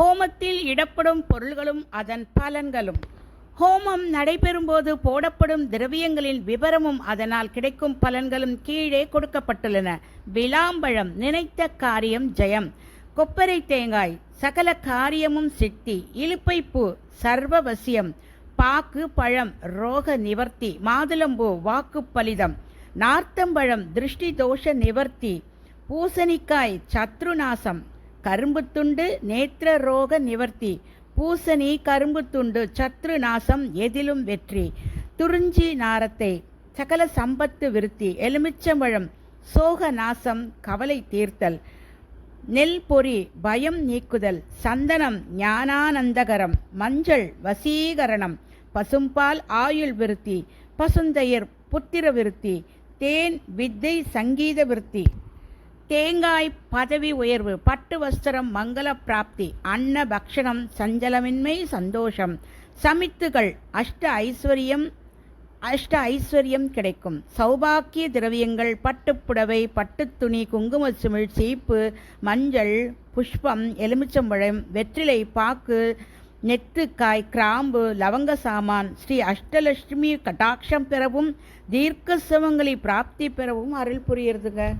ஹோமத்தில் இடப்படும் பொருள்களும் அதன் பலன்களும். ஹோமம் நடைபெறும்போது போடப்படும் திரவியங்களின் விவரமும் அதனால் கிடைக்கும் பலன்களும் கீழே கொடுக்கப்பட்டுள்ளன. விளாம்பழம் நினைத்த காரியம் ஜெயம். கொப்பரை தேங்காய் சகல காரியமும் சித்தி. இழுப்பைப்பூ சர்வவசியம். பாக்கு பழம் ரோக நிவர்த்தி. மாதுளம்பூ வாக்கு பலிதம். நார்த்தம்பழம் திருஷ்டி தோஷ நிவர்த்தி. பூசணிக்காய் சத்ருநாசம். கரும்புத்துண்டு நேத்திர ரோக நிவர்த்தி. பூசணி கரும்புத்துண்டு சத்ரு நாசம் எதிலும் வெற்றி. துறிஞ்சி நாரத்தை சகல சம்பத்து விருத்தி. எலுமிச்சம்பழம் சோக நாசம் கவலை தீர்த்தல். நெல் பொறி பயம் நீக்குதல். சந்தனம் ஞானானந்தகரம். மஞ்சள் வசீகரணம். பசும்பால் ஆயுள் விருத்தி. பசுந்தயிர் புத்திர விருத்தி. தேன் வித்தை சங்கீத விருத்தி. தேங்காய் பதவி உயர்வு பட்டு வஸ்திரம் மங்கள பிராப்தி அன்ன பக்ஷணம் சஞ்சலமின்மை சந்தோஷம். சமித்துகள் அஷ்ட ஐஸ்வர்யம் அஷ்ட ஐஸ்வர்யம் கிடைக்கும். சௌபாக்கிய திரவியங்கள் பட்டுப்புடவை பட்டுத் துணி குங்கும சிமிழ் சீப்பு மஞ்சள் புஷ்பம் எலுமிச்சம்பழம் வெற்றிலை பாக்கு நெத்துக்காய் கிராம்பு லவங்க சாமான். ஸ்ரீ அஷ்டலட்சுமி கட்டாட்சம் பெறவும் தீர்க்க சிவங்களை பிராப்தி பெறவும் அருள் புரியுறதுங்க.